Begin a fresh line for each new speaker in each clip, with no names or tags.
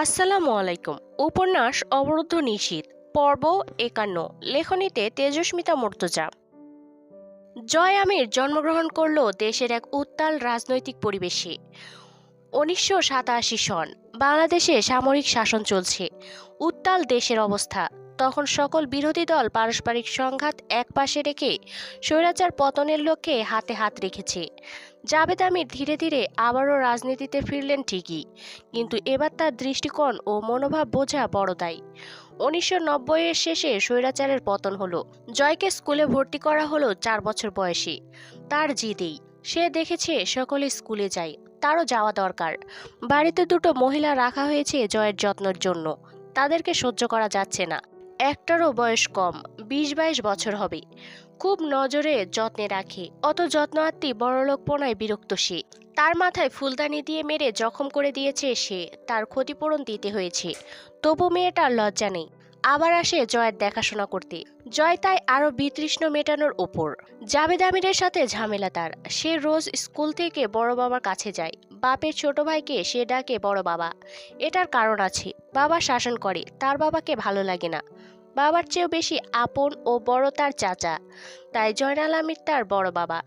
আসসালামু আলাইকুম। উপন্যাস অবরুদ্ধ নিশীত পর্ব একান্ন, লেখনীতে তেজস্মিতা মর্তজা। জয় আমির জন্মগ্রহণ করল দেশের এক উত্তাল রাজনৈতিক পরিবেশে। উনিশশো সাতাশি সন, বাংলাদেশে সামরিক শাসন চলছে। উত্তাল দেশের অবস্থা, তখন সকল বিরোধী দল পারস্পরিক সংঘাত এক পাশে রেখে স্বৈরাচার পতনের লক্ষ্যে হাতে হাত রেখেছে। জাভেদ আমির ধীরে ধীরে আবারও রাজনীতিতে ফিরলেন ঠিকই, কিন্তু এবার তার দৃষ্টিকোণ ও মনোভাব বোঝা বড় দায়ী। উনিশশো নব্বইয়ের শেষে স্বৈরাচারের পতন হলো, জয়কে স্কুলে ভর্তি করা হলো চার বছর বয়সে। তার জিদেই, সে দেখেছে সকলে স্কুলে যায়, তারও যাওয়া দরকার। বাড়িতে দুটো মহিলা রাখা হয়েছে জয়ের যত্নের জন্য, তাদেরকে সহ্য করা যাচ্ছে না। একটারও বয়স কম, বিশ বাইশ বছর হবে। খুব নজরে যত্নে রাখে। অত যত্ন আত্মি বড়লোকপনায় বিরক্ত সে। তার মাথায় ফুলদানি দিয়ে মেরে জখম করে দিয়েছে সে। তার ক্ষতিপূরণ দিতে হয়েছে। তবু মেয়েটার লজ্জা নেই। আবার আসে জয়ের দেখাশোনা করতে। জয় তাই আরও বিতৃষ্ণ মেটানোর ওপর। জাবেদ আমিরের সাথে ঝামেলা তার। সে রোজ স্কুল থেকে বড় বাবার কাছে যায়। বাপের ছোট ভাইকে সে ডাকে বড় বাবা। এটার কারণ আছে। বাবা শাসন করে। তার বাবাকে ভালো লাগে না। বাবার চেয়েও বেশি আপন ও বড় তার চাচা। তাই জয়নাল আমির তার বড় বাবা।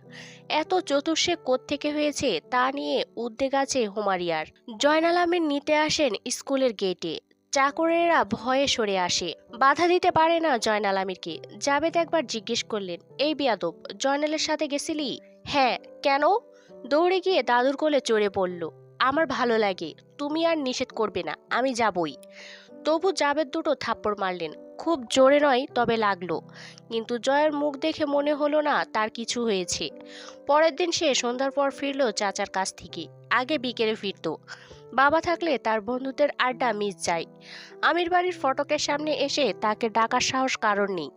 এত চতুর্শে থেকে হয়েছে তা নিয়ে উদ্বেগ আছে হুমারিয়ার। জয়নাল আমির নিতে আসেন স্কুলের গেটে। চাকরেরা ভয়ে সরে আসে। বাধা দিতে পারে না জয়নাল আমিরকে। জাবেদ একবার জিজ্ঞেস করলেন, এই বিয়াদব, জয়নালের সাথে গেছিলি? হ্যাঁ কেন? দৌড়ে গিয়ে দাদুর কোলে চড়ে পড়ল। আমার ভালো লাগে, তুমি আর নিষেধ করবে না, আমি যাবই। তবু জাবেদ দুটো থাপ্পড় মারলেন। খুব জোরে নয়, তবে লাগল। কিন্তু জয়ের মুখ দেখে মনে হলো না তার কিছু হয়েছে। পরের দিন সে সন্ধ্যার পর ফিরল চাচার কাছ থেকে। আগে বিকেলে ফিরতো। বাবা থাকলে তার বন্ধুদের আড্ডা মিস যায়। আমির বাড়ির ফটকের সামনে এসে তাকে ডাকার সাহস কারণ নেই।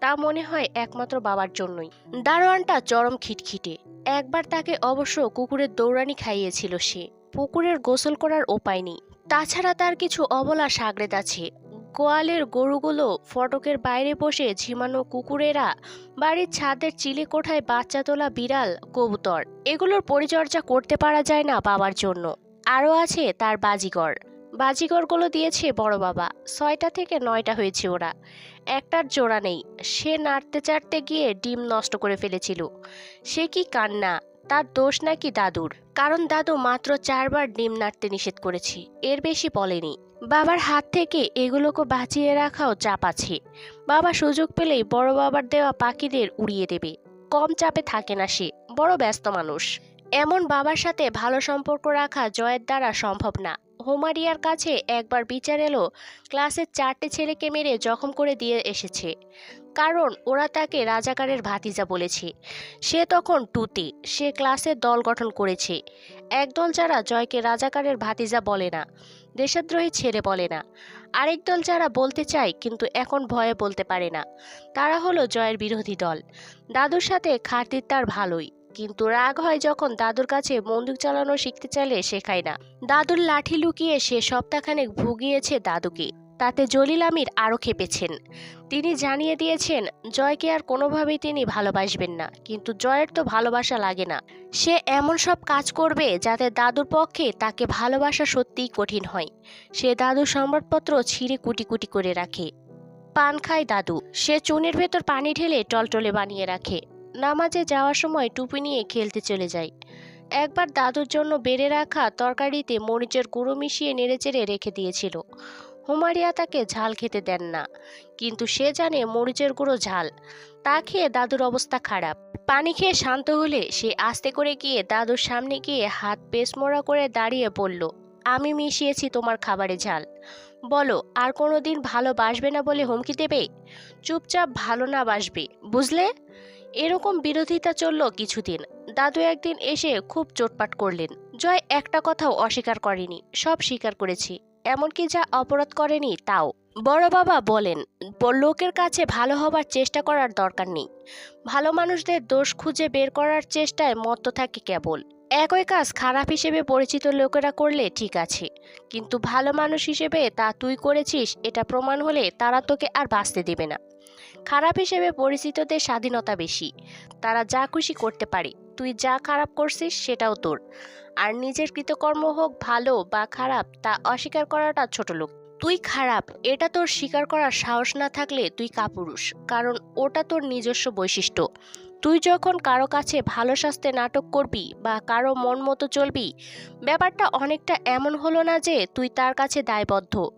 তা মনে হয় একমাত্র বাবার জন্যই। দারোয়ানটা চরম খিটখিটে। একবার তাকে অবশ্য কুকুরের দৌড়ানি খাইয়েছিল সে। পুকুরের গোসল করার উপায় নেই। তাছাড়া তার কিছু অবলা সাগরেদ আছে। গোয়ালের গরুগুলো ফটকের বাইরে বসে ঝিমানো কুকুরেরা বাড়ির ছাদের চিলে কোঠায় বাচ্চা তোলা বিড়াল, কবুতর, এগুলোর পরিচর্যা করতে পারা যায় না বাবার জন্য। আরও আছে তার বাজিগর। বাজিগরগুলো দিয়েছে বড় বাবা। ছয়টা থেকে নয়টা হয়েছে ওরা। একটার জোড়া নেই। সে নাড়তে চাড়তে গিয়ে ডিম নষ্ট করে ফেলেছিল। সে কি কান্না? তার দোষ নাকি দাদুর? কারণ দাদু মাত্র চারবার ডিম নাড়তে নিষেধ করেছি, এর বেশি বলেনি। বাবার হাত থেকে এগুলোকে বাঁচিয়ে রাখাও চাপ আছে। বাবা সুযোগ পেলেই বড় বাবার দেওয়া পাখিদের উড়িয়ে দেবে। কম চাপে থাকে না সে, বড় ব্যস্ত মানুষ। এমন বাবার সাথে ভালো সম্পর্ক রাখা জয়ের দ্বারা সম্ভব না। হোমারিয়ার কাছে একবার বিচার এলো, ক্লাসের চারটে ছেলেকে মেরে জখম করে দিয়ে এসেছে। কারণ ওরা তাকে রাজাকারের ভাতিজা বলেছে। সে তখন টুতে, সে ক্লাসের দল গঠন করেছে। একদল যারা জয়কে রাজাকারের ভাতিজা বলে না, দেশদ্রোহী ছেড়ে বলে না। আরেক দল যারা বলতে চায় কিন্তু এখন ভয়ে বলতে পারে না, তারা হলো জয়ের বিরোধী দল। দাদুর সাথে খাতির তার ভালোই। কিন্তু রাগ হয় যখন দাদুর কাছে বন্দুক চালানো শিখতে চাইলে শেখায় না। দাদুর লাঠি লুকিয়ে সে সপ্তাহখানেক ভুগিয়েছে দাদুকে। তাতে জলিল আমির আরও খেপেছেন। তিনি জানিয়ে দিয়েছেন, জয়কে আর কোনোভাবেই তিনি ভালোবাসবেন না, কিন্তু জয়ের তো ভালোবাসা লাগে না। সে এমন সব কাজ করবে যাতে দাদুর পক্ষে তাকে ভালোবাসা সত্যিই কঠিন হয়। সে দাদুর সংবাদপত্র ছিঁড়ে কুটি কুটি করে রাখে। পান খায় দাদু। সে চুনের ভেতর পানি ঢেলে টলটলে বানিয়ে রাখে। নামাজে যাওয়ার সময় টুপি নিয়ে খেলতে চলে যাই। একবার দাদুর জন্য বেড়ে রাখা তরকারিতে মরিচের গুঁড়ো মিশিয়ে নেড়েচেড়ে রেখে দিয়েছিল। হুমারিয়া তাকে ঝাল খেতে দেন না, কিন্তু সে জানে মরিচের গুঁড়ো ঝাল। তা খেয়ে দাদুর অবস্থা খারাপ। পানি খেয়ে শান্ত হলে সে আস্তে করে গিয়ে দাদুর সামনে গিয়ে হাত পেসমোড়া করে দাঁড়িয়ে বলল, আমি মিশিয়েছি তোমার খাবারে ঝাল। বলো, আর কোনো দিন ভালো বাসবে না বলে হুমকি দেবে? চুপচাপ ভালো না বাসবে, বুঝলে? এরকম বিরোধিতা চলল কিছুদিন। দাদু একদিন এসে খুব চোটপাট করলেন। জয় একটা কথাও অস্বীকার করেনি, সব স্বীকার করেছি। এমনকি যা অপরাধ করেনি তাও। বড় বাবা বলেন লোকের কাছে ভালো হবার চেষ্টা করার দরকার নেই। ভালো মানুষদের দোষ খুঁজে বের করার চেষ্টায় মত্ত থাকে কেবল। একই কাজ খারাপ হিসেবে পরিচিত লোকেরা করলে ঠিক আছে। কিন্তু ভালো মানুষ হিসেবে তা তুই করেছিস, এটা প্রমাণ হলে তারা তোকে আর বাঁচতে দেবে না। খারাপ হিসেবে পরিচিতদের স্বাধীনতা বেশি। তারা যা খুশি করতে পারে, তুই যা খারাপ করছিস সেটাও তোর। আর নিজের কৃতকর্ম হোক ভালো বা খারাপ, তা অস্বীকার করাটা ছোট লোক। তুই খারাপ, এটা তোর স্বীকার করার সাহস না থাকলে তুই কাপুরুষ, কারণ ওটা তোর নিজস্ব বৈশিষ্ট্য। তুই যখন কারও কাছে ভালো স্বাস্থ্যে নাটক করবি বা কারও মন মতো চলবি, ব্যাপারটা অনেকটা এমন হলো না যে তুই তার কাছে দায়বদ্ধ।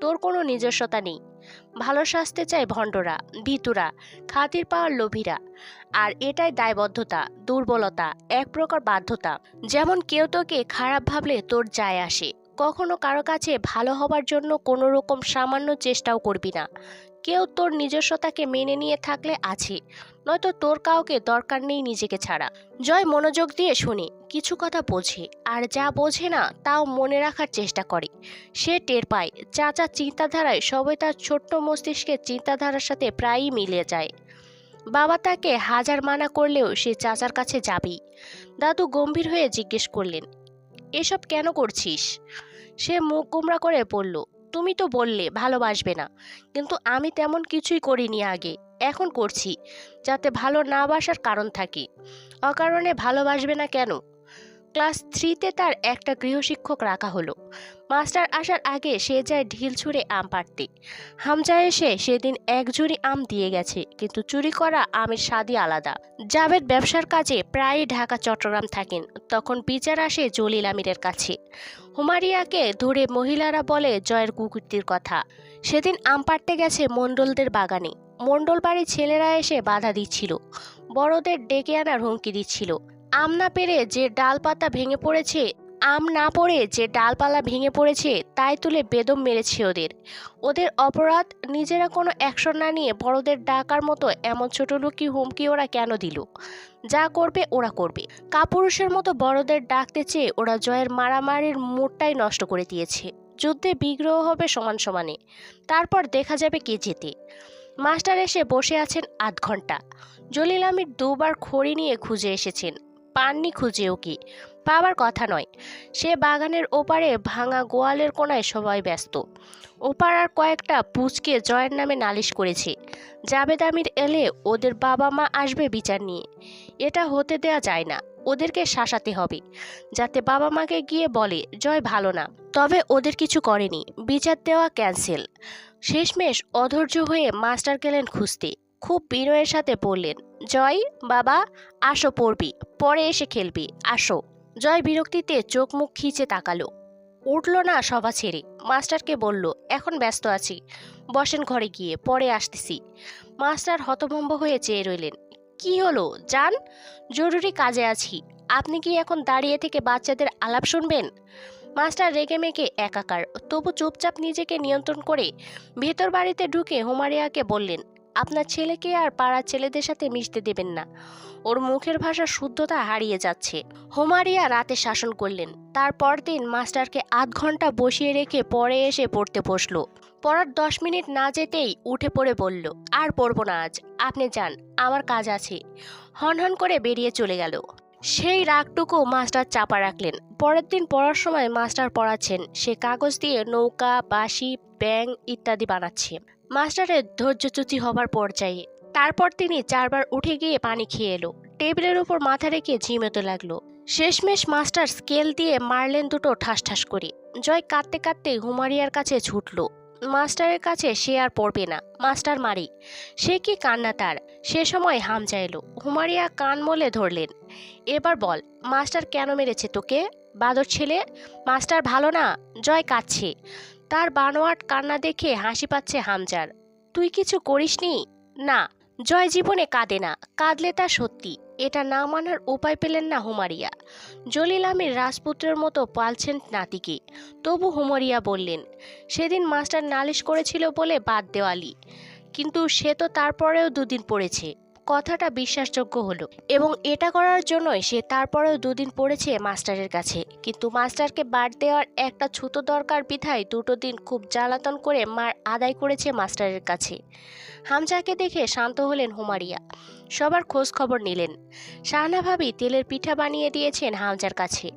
তোর কোনো নিজস্বতা নেই। ভালো সাজতে চায় ভণ্ডরা, ভিতুরা, খাতির পাওয়ার লোভীরা। আর এটাই দায়বদ্ধতা, দুর্বলতা, এক প্রকার বাধ্যতা। যেমন কেউ তোকে খারাপ ভাবলে তোর যায় আসে। কখনো কারও কাছে ভালো হবার জন্য কোনো রকম সামান্য চেষ্টাও করবি না। কেউ তোর নিজস্বতাকে মেনে নিয়ে থাকলে আছে, নয়তো তোর কাউকে দরকার নেই নিজেকে ছাড়া। জয় মনোযোগ দিয়ে শুনে, কিছু কথা বোঝে, আর যা বোঝে না, তাও মনে রাখার চেষ্টা করে। সে টের পায়, চাচা চিন্তাধারায় সবাই তার ছোট্ট মস্তিষ্কের চিন্তাধারার সাথে প্রায়ই মিলে যায়। বাবা তাকে হাজার মানা করলেও সে চাচার কাছে যাবেই। দাদু গম্ভীর হয়ে জিজ্ঞেস করলেন, এসব কেন করছিস? সে মুখ গোমরা করে বলল, তুমি তো বললে, ভালোবাসবে না। কিন্তু আমি তেমন কিছুই করিনি আগে, এখন করছি, যাতে ভালো না বাসার কারণ থাকে। অকারণে ভালোবাসবে না কেন? ক্লাস থ্রিতে তার একটা গৃহশিক্ষক রাখা হলো। মাস্টার আসার আগে সে যায় ঢিল ছুঁড়ে আম পাড়তে। হামজা এসে সেদিন এক ঝুড়ি আম দিয়ে গেছে, কিন্তু চুরি করা আমের স্বাদই আলাদা। জাভেদ ব্যবসার কাজে প্রায়ই ঢাকা, চট্টগ্রাম থাকেন, তখন বিচার আসে জলিল আমিরের কাছে। হুমারিয়াকে ধরে মহিলারা বলে জয়ের কুকুরটির কথা। সেদিন আম পাড়তে গেছে মণ্ডলদের বাগানে। মণ্ডল বাড়ির ছেলেরা এসে বাধা দিচ্ছিল। বড়দের ডেকে আনার হুমকি দিচ্ছিল। আম না পেরে যে ডাল পাতা ভেঙে পড়েছে আম না পড়ে যে ডালপালা ভেঙে পড়েছে, তাই তুলে বেদম মেরেছে ওদের। ওদের অপরাধ, নিজেরা কোনো অ্যাকশন না নিয়ে বড়দের ডাকার মতো এমন ছোট লোকি হুমকি ওরা কেন দিল? যা করবে ওরা করবে। কাপুরুষের মতো বড়দের ডাকতে চেয়ে ওরা জয়ের মারামারির মুডটাই নষ্ট করে দিয়েছে। যুদ্ধে বিগ্রহ হবে সমান সমানে। তারপর দেখা যাবে কে জেতে। মাস্টার এসে বসে আছেন আধ ঘণ্টা। জলিল আমির দুবার খড়ি নিয়ে খুঁজে এসেছেন। পাননি খুঁজেও কি পাবার কথা নয়। সে বাগানের ওপারে ভাঙা গোয়ালের কোনায় সবাই ব্যস্ত। ওপার আর কয়েকটা পুচকে জয়ের নামে নালিশ করেছে। জাবেদ আমির এলে ওদের বাবা মা আসবে বিচার নিয়ে। এটা হতে দেয়া যায় না, ওদেরকে শাসাতে হবে। যাতে বাবা মাকে গিয়ে বলে, জয় ভালো না। তবে ওদের কিছু করেনি, বিচার দেওয়া ক্যান্সেল। শেষমেশ অধৈর্য হয়ে মাস্টার গেলেন খুঁজতে। খুব বিনয়ের সাথে বললেন, জয়, বাবা, আসো পড়বি, পরে এসে খেলবি, আসো। জয় বিরক্তিতে চোখ মুখ খিচে তাকালো। উঠল না সভা ছেড়ে। মাস্টারকে বলল, এখন ব্যস্ত আছি। বসেন ঘরে গিয়ে, পরে আসতেছি। মাস্টার হতভম্ব হয়ে চেয়ে রইলেন, কি হলো? যান। জরুরি কাজে আছি। আপনি কি এখন দাঁড়িয়ে থেকে বাচ্চাদের আলাপ শুনবেন? মাস্টার রেগে মেগে একাকার। তবু চুপচাপ নিজেকে নিয়ন্ত্রণ করে ভেতর বাড়িতে ঢুকে হুমারিয়াকে বললেন আপনার ছেলেকে আর পাড়ার ছেলেদের সাথে মিশতে দেবেন না। ওর মুখের ভাষা শুদ্ধতা হারিয়ে যাচ্ছে। হোমারিয়া রাতে শাসন করলেন। তারপর দিন মাস্টারকে আধ ঘণ্টা বসিয়ে রেখে পরে এসে পড়তে বসল। পড়ার দশ মিনিট না যেতেই উঠে পড়ে বলল, আর পড়ব না আজ। আপনি যান, আমার কাজ আছে। হনহন করে বেরিয়ে চলে গেল। সেই রাগটুকু মাস্টার চাপা রাখলেন। পরের দিন পড়ার সময় মাস্টার পড়াচ্ছেন। সে কাগজ দিয়ে নৌকা, বাঁশি ব্যাং ইত্যাদি বানাচ্ছে। মাস্টারের ধৈর্যচ্যুতি হবার পর্যায়ে তারপর তিনি চারবার উঠে গিয়ে পানি খেয়ে এলো। টেবিলের উপর মাথা রেখে ঝিমোতে লাগল। শেষমেশ মাস্টার স্কেল দিয়ে মারলেন দুটো ঠাস ঠাস করে। জয় কাঁদতে কাঁদতে হুমারিয়ার কাছে ছুটলো। মাস্টারের কাছে সে আর পড়বে না। মাস্টার মারি। সে কি কান্না তার? সে সময় হামজা এলো হুমারিয়া কান মলে ধরলেন। এবার বল, মাস্টার কেন মেরেছে তোকে? বাদর ছেলে, মাস্টার ভালো না? জয় কাঁদছে। তার বানোয়াট কান্না দেখে হাসি পাচ্ছে হামজার। তুই কিছু করিসনি? না, জয় জীবনে কাঁদে না, কাঁদলে তা সত্যি। এটা না মানার উপায় পেলেন না হুমারিয়া। জলিল আমির রাজপুত্রের মতো পালছেন নাতিকে। তবু হুমারিয়া বললেন, সেদিন মাস্টার নালিশ করেছিল বলে বাদ দেওয়ালি। কিন্তু সে তো তারপরেও দুদিন পড়েছে। কথাটা বিশ্বাসযোগ্য হলো এবং এটা করার জন্যই সে তারপরেও দুদিন পড়েছে মাস্টারের কাছে। কিন্তু মাস্টারকে বাদ দেওয়ার একটা ছুতো দরকার বিধায় দুটো দিন খুব জ্বালাতন করে মার আদায় করেছে মাস্টারের কাছে। হামজাকে দেখে শান্ত হলেন হুমারিয়া। সবার খোঁজ খবর নিলেন। শাহনা ভাবি তেলের পিঠা বানিয়ে দিয়েছেন হামজার কাছে।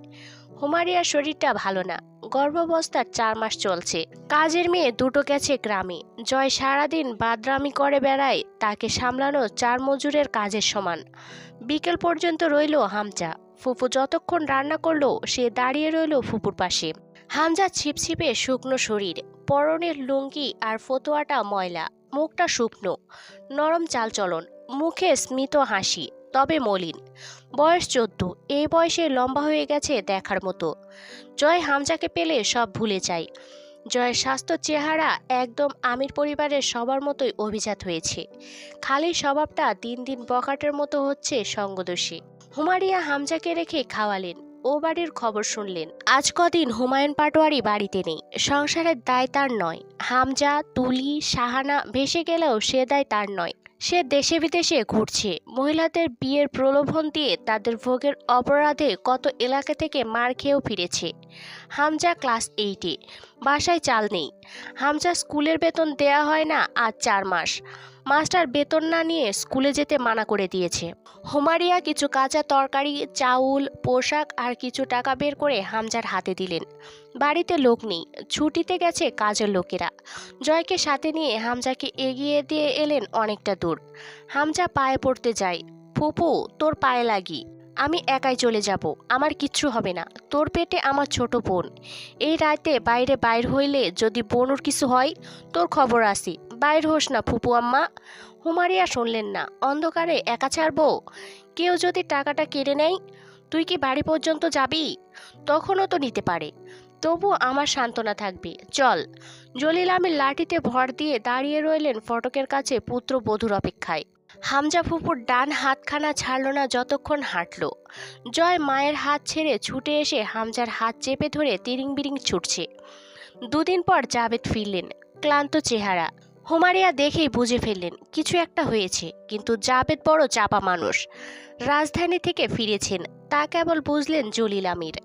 হুমারিয়ার শরীরটা ভালো না। গর্ভাবস্থার চার মাস চলছে। কাজের মেয়ে দুটো গেছে গ্রামে। জয় সারাদিন বাদরামি করে বেড়ায়, তাকে সামলানো চার মজুরের কাজের সমান। বিকেল পর্যন্ত রইল হামজা। ফুফু যতক্ষণ রান্না করল, সে দাঁড়িয়ে রইল ফুপুর পাশে। হামজা ছিপছিপে শুকনো শরীর, পরনের লুঙ্গি আর ফতোয়াটা ময়লা, মুখটা শুকনো, নরম চালচলন, মুখে স্মিত হাসি। তবে মলিন। বয়স চোদ্দ। এই বয়সে লম্বা হয়ে গেছে দেখার মতো। জয় হামজাকে পেলে সব ভুলে যায়। জয়ের স্বাস্থ্য চেহারা একদম আমির পরিবারের সবার মতোই অভিজাত হয়েছে। খালি স্বভাবটা দিন দিন বকাটের মতো হচ্ছে সঙ্গদোষী। হুমারিয়া হামজাকে রেখে খাওয়ালেন। ও বাড়ির খবর শুনলেন। আজ কদিন হুমায়ুন পাটোয়ারি বাড়িতে নেই। সংসারের দায় তার নয়। হামজা, তুলি সাহানা ভেসে গেলেও সে দায় তার নয়। সে দেশে বিদেশে ঘুরছে। মহিলাদের বিয়ের প্রলোভন দিয়ে তাদের ভোগের অপরাধে কত এলাকা থেকে মার খেয়েও ফিরেছে। হামজা ক্লাস এইটে, বাসায় চাল নেই। হামজা স্কুলের বেতন দেয়া হয় না আজ চার মাস। মাস্টার বেতন না নিয়ে স্কুলে যেতে মানা করে দিয়েছে। হুমারিয়া কিছু কাঁচা তরকারি, চাউল, পোশাক আর কিছু টাকা বের করে হামজার হাতে দিলেন। বাড়িতে লোক নেই, ছুটিতে গেছে কাজের লোকেরা। জয়কে সাথে নিয়ে হামজাকে এগিয়ে দিয়ে এলেন অনেকটা দূর। হামজা পায়ে পড়তে যায়, ফুপু, তোর পায়ে লাগি, আমি একাই চলে যাব, আমার কিচ্ছু হবে না, তোর পেটে আমার ছোট বোন। এই রাতে বাইরে বাইর হইলে যদি বোনুর কিছু হয়, তোর খবর আসি বাইর হোস না ফুপু আম্মা। হুমারিয়া শুনলেন না, অন্ধকারে একা ছাড়বো? কেউ যদি টাকাটা কেড়ে নেয়, তুই কি বাড়ি পর্যন্ত যাবি? তখনও তো নিতে পারে। তবু আমার সান্ত্বনা থাকবে। চল। জলিল আমি লাঠিতে ভর দিয়ে দাঁড়িয়ে রইলেন ফটকের কাছে পুত্র বধুর অপেক্ষায়। হামজা ফুপুর ডান হাতখানা ছাড়ল না যতক্ষণ হাঁটল। জয় মায়ের হাত ছেড়ে ছুটে এসে হামজার হাত চেপে ধরে তিরিং বিরিং ছুটছে। দুদিন পর জাবেদ ফিরলেন, ক্লান্ত চেহারা। হুমারিয়া দেখেই বুঝে ফেললেন, কিছু একটা হয়েছে, কিন্তু জাবেদ বড় চাপা মানুষ। রাজধানী থেকে ফিরেছেন, তা কেবল বুঝলেন জলিল আমির।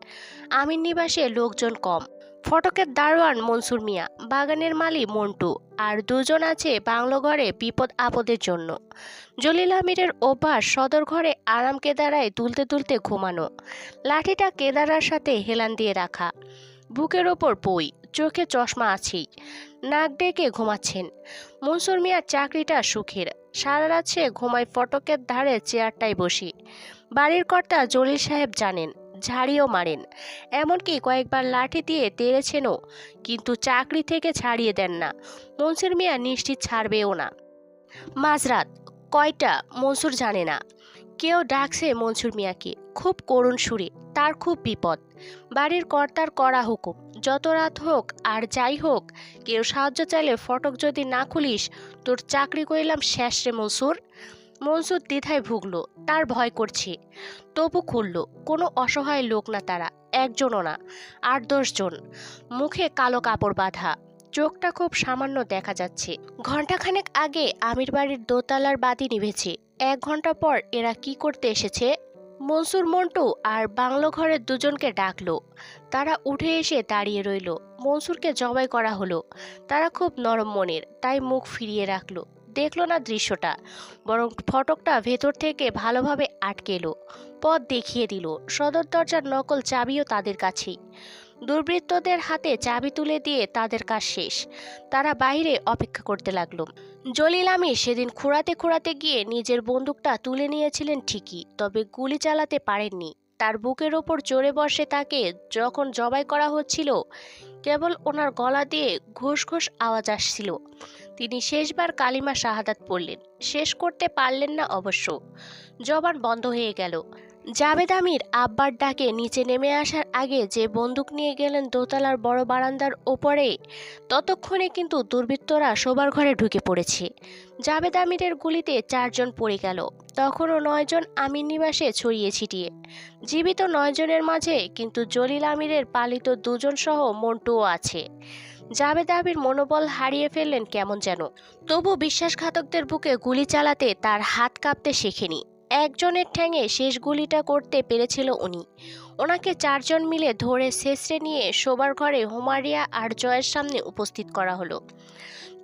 আমির নিবাসে লোকজন কম। ফটকের দারোয়ান মনসুর মিয়া, বাগানের মালি মন্টু, আর দুজন আছে বাংলো ঘরে বিপদ আপদের জন্য। জলিল আমিরের অভ্যাস সদর ঘরে আরাম কেদারায় তুলতে তুলতে ঘুমানো। লাঠিটা কেদারার সাথে হেলান দিয়ে রাখা। বুকের ওপর বই, চোখে চশমা আছেই। নাক ডেকে ঘুমাচ্ছেন। মনসুর মিয়ার চাকরিটা সুখের। সারা রাত সে ঘুমায় ফটকের ধারে চেয়ারটায় বসি। বাড়ির কর্তা জলিল সাহেব জানেন, ঝাড়িও মারেন। এমনকি কয়েকবার লাঠি দিয়ে তেড়েছেনও, কিন্তু চাকরি থেকে ছাড়িয়ে দেন না। মনসুর মিয়া নিশ্চিত ছাড়বেও না। মাঝরাত, কয়টা মনসুর জানে না। কেউ ডাকছে মনসুর মিয়াকে, খুব করুণ সুরে, তার খুব বিপদ। বাড়ির কর্তার করা হুকুম। যত রাত হোক আর যাই হোক, কেউ সাহায্য চাইলে ফটক যদি না খুলিস, তোর চাকরি করিলাম শেষ রে মনসুর। মনসুর দ্বিধায় ভুগল, তার ভয় করছে। তবু খুলল, কোনো অসহায় লোক না তারা, একজনও না, আট দশজন মুখে কালো কাপড় বাঁধা, চোখটা খুব সামান্য দেখা যাচ্ছে। ঘন্টাখানেক আগে আমির বাড়ির দোতলার বাতি নিভেছে, এক ঘণ্টা পর এরা কি করতে এসেছে? মনসুর মন্টু আর বাংলো ঘরের দুজনকে ডাকলো। তারা উঠে এসে দাঁড়িয়ে রইল। মনসুরকে জবাই করা হলো। তারা খুব নরম মনের, তাই মুখ ফিরিয়ে রাখল। দেখল না দৃশ্যটা, বরং ফটকটা ভেতর থেকে ভালোভাবে আটকেলো পথ দেখিয়ে দিল। সদর দরজার নকল চাবিও তাদের কাছেই। দুর্বৃত্তদের হাতে চাবি তুলে দিয়ে তাদের কাজ শেষ। তারা বাইরে অপেক্ষা করতে লাগল। জলিল আমির সেদিন খুঁড়াতে খুঁড়াতে গিয়ে নিজের বন্দুকটা তুলে নিয়েছিলেন ঠিকই, তবে গুলি চালাতে পারেননি। তার বুকের ওপর চড়ে বসে তাকে যখন জবাই করা হচ্ছিল, কেবল ওনার গলা দিয়ে ঘুষ ঘুষ আওয়াজ আসছিল। তিনি শেষবার কালিমা শাহাদাত পড়লেন। শেষ করতে পারলেন না অবশ্য। জবান বন্ধ হয়ে গেল। জাবেদ আমির আব্বার ডাকে নিচে নেমে আসার আগে যে বন্দুক নিয়ে গেলেন দোতলার বড় বারান্দার ওপরে ততক্ষণে কিন্তু দুর্বৃত্তরা শোবার ঘরে ঢুকে পড়েছে। জাবেদ আমিরের গুলিতে চারজন পড়ে গেল। তখনও নয়জন আমির নিবাসে ছড়িয়ে ছিটিয়ে। জীবিত নয়জনের মাঝে কিন্তু জলিল আমিরের পালিত দুজন সহ মন্টুও আছে। জাবেদ আবির মনোবল হারিয়ে ফেললেন কেমন যেন। তবু বিশ্বাসঘাতকদের বুকে গুলি চালাতে তার হাত কাঁপতে শেখেনি। একজনের ঠ্যাঙে শেষ গুলিটা করতে পেরেছিল উনি। ওনাকে চারজন মিলে ধরে শেষরে নিয়ে শোবার ঘরে হুমারিয়া আর জয়ের সামনে উপস্থিত করা হলো।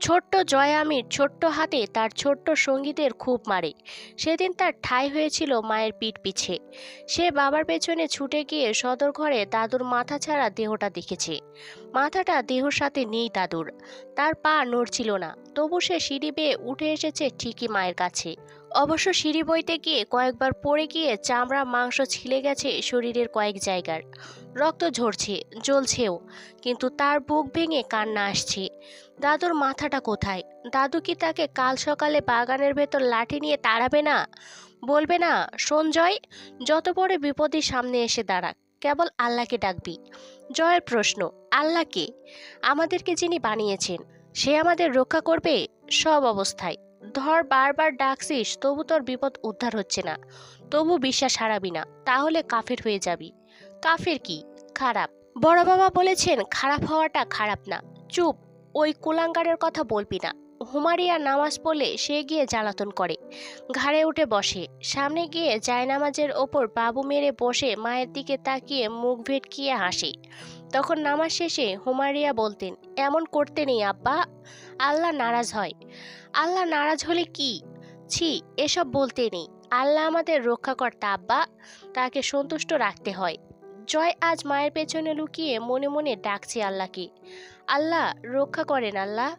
ছোট্ট জয় আমির ছোট্ট হাতে তার ছোট্ট সঙ্গীদের খুব মারে। সেদিন তার ঠাঁই হয়েছিল মায়ের পিঠ পিছে। সে বাবার পেছনে ছুটে গিয়ে সদর ঘরে দাদুর মাথা ছাড়া দেহটা দেখেছে। মাথাটা দেহর সাথে নেই দাদুর। তার পা নড়ছিল না। তবু সে সিঁড়ি বেয়ে উঠে এসেছে ঠিকই মায়ের কাছে। অবশ্য সিঁড়ি বইতে গিয়ে কয়েকবার পড়ে গিয়ে চামড়া, মাংস ছিলে গেছে শরীরের কয়েক জায়গার। রক্ত ঝরছে, জ্বলছেও, কিন্তু তার বুক ভেঙে কান্না আসছে। দাদুর মাথাটা কোথায়? দাদু কি তাকে কাল সকালে বাগানের ভেতর লাঠি নিয়ে তাড়াবে না? বলবে না, সঞ্জয়, যত বড় বিপদের সামনে এসে দাঁড়াক কেবল আল্লাহকে ডাকবি। জয়ের প্রশ্ন আল্লাহকে আমাদেরকে যিনি বানিয়েছেন, সে আমাদের রক্ষা করবে? সব অবস্থায়। ধর বারবার ডাকছিস, তবু তোর বিপদ উদ্ধার হচ্ছে না। তবু বিশ্বাস হারাবি না, তাহলে কাফের হয়ে যাবি। কাফের কি? খারাপ। বড় বাবা বলেছেন, খারাপ হওয়াটা খারাপ না। চুপ, ওই কুলাঙ্গারের কথা বলবি না। হুমারিয়া নামাজ পড়লে সে গিয়ে জ্বালাতন করে। ঘাড়ে উঠে বসে। সামনে গিয়ে জায়নামাজের ওপর বাবু মেরে বসে মায়ের দিকে তাকিয়ে মুখ ভেটকিয়ে হাসে। তখন নামাজ শেষে হুমারিয়া বলতেন, এমন করতে নেই, আব্বা। আল্লাহ নারাজ হয়। আল্লাহ নারাজ হলে কি? ছি, এসব বলতে নেই। আল্লাহ আমাদের রক্ষাকর্তা আব্বা, তাকে সন্তুষ্ট রাখতে হয়। জয় আজ মায়ের পেছনে লুকিয়ে মনে মনে ডাকছে আল্লাহকে। আল্লাহ রক্ষা করেন, আল্লাহ।